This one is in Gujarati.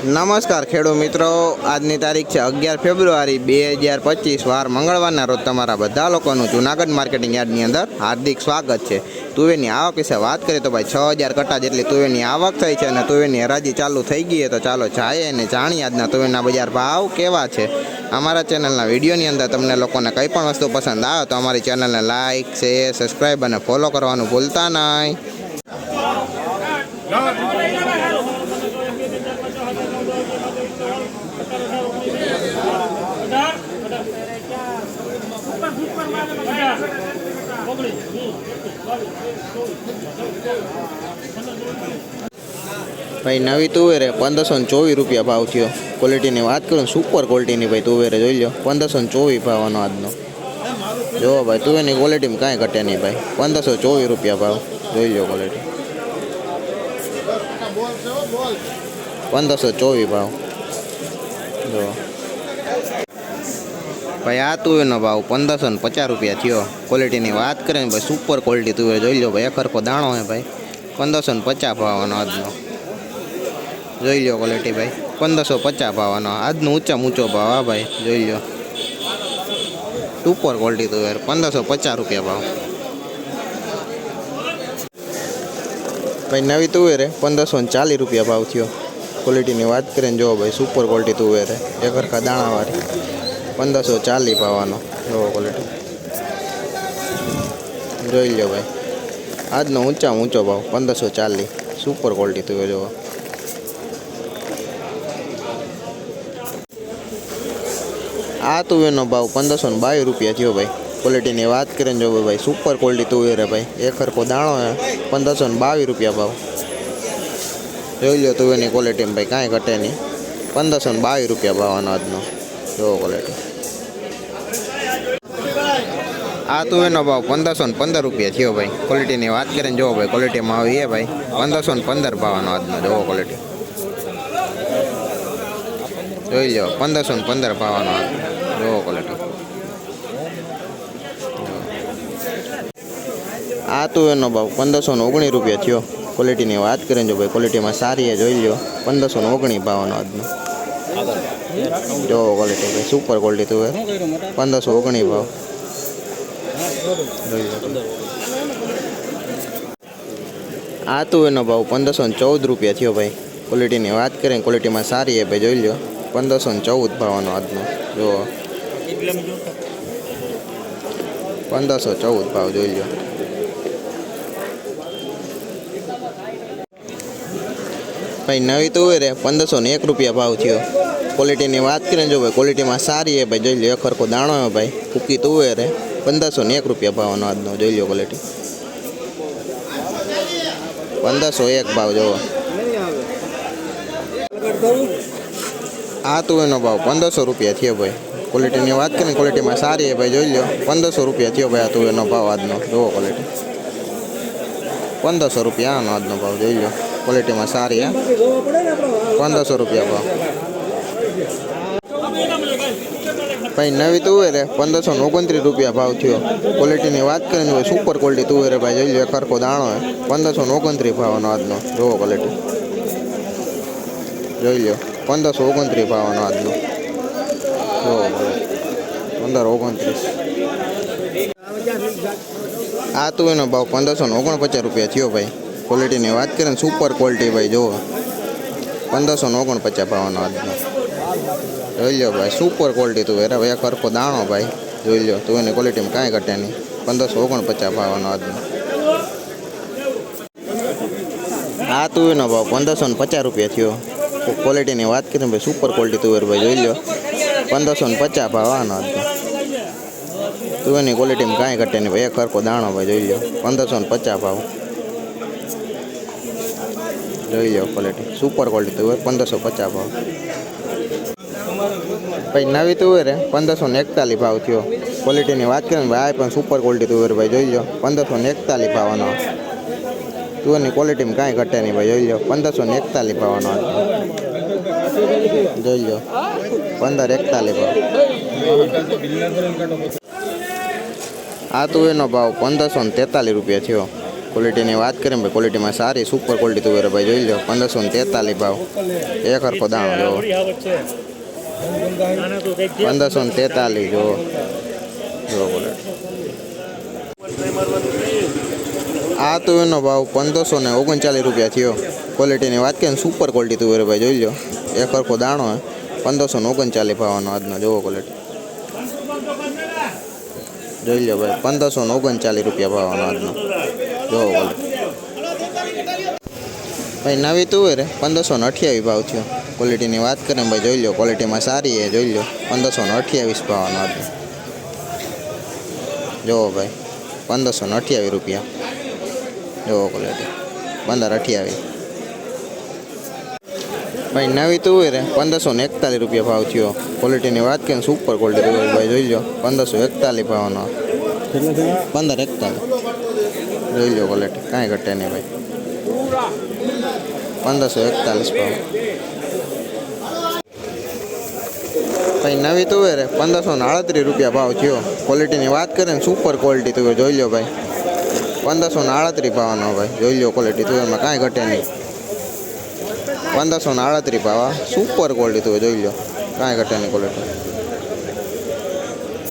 નમસ્કાર ખેડૂત મિત્રો. આજની તારીખ છે અગિયાર ફેબ્રુઆરી બે હજાર પચીસ, વાર મંગળવારના રોજ તમારા બધા લોકોનું જુનાગઢ માર્કેટિંગ યાર્ડની અંદર હાર્દિક સ્વાગત છે. તુવેરની આવક વિશે વાત કરીએ તો ભાઈ છ હજાર કટા જેટલી તુવેરની આવક થઈ છે અને તુવેરની હરાજી ચાલુ થઈ ગઈ તો ચાલો જાય અને જાણીએ આજના તુવેરના બજાર ભાવ કેવા છે. અમારા ચેનલના વિડીયોની અંદર તમને લોકોને કંઈ પણ વસ્તુ પસંદ આવે તો અમારી ચેનલને લાઇક શેર, સબસ્ક્રાઈબ અને ફોલો કરવાનું ભૂલતા નહીં. ભાઈ, નવી તુવેરે પંદરસો ને ચોવીસ રૂપિયા ભાવ થયો. ક્વોલિટીની વાત કરું સુપર ક્વોલિટીની ભાઈ તુવેરે જોઈ લો પંદરસો ને ચોવીસ ભાવનો આજનો. જો ભાઈ, તુવેરની ક્વોલિટીમાં કાંઈ ઘટે નહીં ભાઈ. પંદરસો ચોવીસ રૂપિયા ભાવ. જોઈ લો ક્વોલિટી પંદરસો ચોવીસ ભાવ. જો. ભાઈ, આ તુવેરનો ભાવ પંદરસો ને પચાસ રૂપિયા થયો. ક્વોલિટીની વાત કરીએ ને ભાઈ સુપર ક્વોલિટી તુવેર જોઈ લો ભાઈ હરખો દાણો હે ભાઈ. પંદરસો ને પચાસ ભાવનો આજનો. જોઈ લો ક્વોલિટી ભાઈ, પંદરસો પચાસ ભાવનો. આજનો ઊંચા ઊંચો ભાવ હા ભાઈ, જોઈ લો સુપર ક્વોલિટી તુવેર, પંદરસો પચાસ રૂપિયા ભાવ. ભાઈ, નવી તુવેરે પંદરસો ને ચાલીસ રૂપિયા ભાવ થયો. ક્વોલિટીની વાત કરીને જો ભાઈ સુપર ક્વોલિટી તુવેર એક હરખા દાણાવાળી. પંદરસો ચાલીસ પાવાનો એવો ક્વોલિટી જોઈ લો ભાઈ. આજનો ઊંચા ઊંચો ભાવ, પંદરસો ચાલીસ. સુપર ક્વોલિટી તુવેર જોવો. આ તુવેરનો ભાવ પંદરસો ને બાવીસ રૂપિયા થયો ભાઈ. ક્વોલિટીની વાત કરીને જો ભાઈ સુપર ક્વોલિટી તુવેર ભાઈ. એક હરખો દાણો પંદરસો ને બાવીસ રૂપિયા ભાવ. જોઈ લો તુવેરની ક્વોલિટીમાં ભાઈ, કાંઈ ઘટે નહીં. પંદરસો ને બાવીસ રૂપિયા ભાવનો આજનો. જોવો ક્વોલિટી આ તું એનો ભાવ પંદરસો ને પંદર રૂપિયા થયો ભાઈ. ક્વોલિટીની વાત કરીને જોવો ભાઈ ક્વોલિટીમાં આવી એ ભાઈ. પંદરસો ને પંદર ભાવનો આજનો જોવો ક્વોલિટી જોઈ લો, પંદરસો ને પંદર ભાવનો હાથ જોવો ક્વોલિટી આ તું એનો ભાવ પંદરસો ને ઓગણીસ રૂપિયા થયો. ક્વોલિટીની વાત કરીને જો ભાઈ ક્વોલિટીમાં સારી એ જોઈ લો. પંદરસો ને ઓગણીસ ભાવનો આજનો. જોવો ક્વોલિટી ભાઈ સુપર ક્વોલિટી તું પંદરસો ઓગણીસ ભાવ. આ તુવેરનો ભાવ પંદરસો ને ચૌદ રૂપિયા થયો ભાઈ. ક્વોલિટીની વાત કરીએ ક્વોલિટીમાં સારી એ ભાઈ, જોઈ લો પંદરસો ને ચૌદ ભાવનો આજનો. જુઓ. પંદરસો ચૌદ ભાવ, જોઈ લો ભાઈ, નવી તુવેરે પંદરસો ને એક રૂપિયા ભાવ થયો. ક્વોલિટીની વાત કરીને જો ભાઈ ક્વોલિટીમાં સારી એ ભાઈ, જોઈ લો એક હરખો દાણો ભાઈ. ફૂકી તુવેરે પંદરસો ને એક રૂપિયા ભાવનો આજનો, જોઈ લો ક્વોલિટી પંદરસો એક ભાવ જોવો આ તુવેરનો ભાવ પંદરસો રૂપિયા થયો ભાઈ. ક્વોલિટીની વાત કરીને ક્વોલિટીમાં સારી એ ભાઈ, જોઈ લો પંદરસો રૂપિયા થયો ભાઈ આ તુવેરનો ભાવ આજનો જોવો ક્વોલિટી પંદરસો રૂપિયા આનો આજનો ભાવ, જોઈ લો ક્વોલિટીમાં સારી હે પંદરસો રૂપિયા ભાવ. ભાઈ, નવી તુવેરે પંદરસો ઓગણત્રીસ રૂપિયા ભાવ થયો. ક્વોલિટીની વાત કરીને હોય સુપર ક્વોલિટી તુવેરે ભાઈ, જોઈ લો ખરખો દાણો હોય પંદરસો ઓગણત્રીસ ભાવનો આજનો જોવો ક્વોલિટી જોઈ લો પંદરસો ઓગણત્રીસ ભાવનો આજનો. જોવો પંદર ઓગણત્રીસ. આ તુવેરનો ભાવ પંદરસો ઓગણપચાસ રૂપિયા થયો ભાઈ. ક્વોલિટીની વાત કરીને સુપર ક્વોલિટી ભાઈ જોવો પંદરસો ઓગણપચાસ ભાવનો આજનો. જોઈ લો ભાઈ સુપર ક્વોલિટી તું હવે એક હરખો દાણો ભાઈ, જોઈ લો તું એની ક્વોલિટીમાં કાંઈ ઘટે નહીં. પંદરસો ઓગણપચાસ ભાવનો આજનો. તું એનો ભાવ પંદરસો ને પચાસ રૂપિયા થયો. ક્વોલિટીની વાત કરી ભાઈ સુપર ક્વોલિટી તુવેર ભાઈ, જોઈ લો પંદરસો ને પચાસ ભાવ આનો આજનો તુવેરની ક્વોલિટીમાં કાંઈ ઘટે નહીં ભાઈ, એક કરકો દાણો ભાઈ, જોઈ લો પંદરસો ને પચાસ ભાવ. જોઈ લો ક્વોલિટી સુપર ક્વોલિટી તુવેર પંદરસો પચાસ ભાવ. ભાઈ, નવી તુવેરે પંદરસો ને એકતાલીસ ભાવ થયો. ક્વોલિટીની વાત કરીએ ને ભાઈ પણ સુપર ક્વોલિટી તુવેર ભાઈ, જોઈ લો પંદરસો ને એકતાલીસ ભાવનો. તુવેરની ક્વોલિટીમાં કાંઈ ઘટે નહીં ભાઈ, જોઈ લો પંદરસો ને એકતાલીસ ભાવનો જોઈ લો પંદર એકતાલીસ ભાવ. આ તુવેરનો ભાવ પંદરસો ને તેતાલીસ રૂપિયા થયો. ક્વોલિટીની વાત કરીએ ભાઈ ક્વોલિટીમાં સારી સુપર ક્વોલિટી તુવેર ભાઈ, જોઈ લો પંદરસો ને તેતાલીસ ભાવ. એક હરખો દાણો જોવો પંદરસો ને તેતાલીસ જોવો જોવો ક્વોલિટી આ તુવેરનો ભાવ પંદરસો ને ઓગણચાલીસ રૂપિયા થયો. ક્વોલિટીની વાત કરીએ ને સુપર ક્વોલિટી તુવેર ભાઈ, જોઈ લો એક હરખો દાણો, હે. પંદરસો ને ઓગણચાલીસ ભાવનો આજનો જોવો ક્વોલિટી જોઈ લો ભાઈ, પંદરસો ને ઓગણચાલીસ રૂપિયા ભાવનો આજનો. જોવો ક્વોલિટી ભાઈ, નવી તુવેર પંદરસો ને અઠ્યાવીસ ભાવ થયો. ક્વોલિટીની વાત કરીએ ભાઈ જોઈ લો ક્વોલિટીમાં સારી એ જોઈ લો પંદરસો ને અઠ્યાવીસ ભાવનો હતો. જોવો ભાઈ પંદરસો ને અઠ્યાવીસ રૂપિયા. જુઓ ક્વોલિટી પંદર અઠ્યાવીસ. ભાઈ નવી તુવેર રે પંદરસો ને એકતાલીસ રૂપિયા ભાવ થયો. ક્વોલિટીની વાત કરીને સુપર ક્વોલિટી તુવેર ભાઈ જોઈ લો પંદરસો એકતાલીસ ભાવનો. પંદર એકતાલીસ. જોઈ લો ક્વોલિટી કાંઈ ઘટે નહીં ભાઈ. પંદરસો એકતાલીસ ભાવ. ભાઈ, નવી તુવેર હે પંદરસો ને આડત્રીસ રૂપિયા ભાવ થયો. ક્વોલિટીની વાત કરીએ ને સુપર ક્વોલિટી તુવેર જોઈ લો ભાઈ. પંદરસો ને આડત્રીસ ભાવનો ભાઈ. જોઈ લો ક્વોલિટી તુવેરમાં કાંઈ ઘટે નહીં. પંદરસો ને આડત્રીસ ભાવ આ સુપર ક્વોલિટી તુવેર જોઈ લો કાંઈ ઘટે નહીં ક્વોલિટી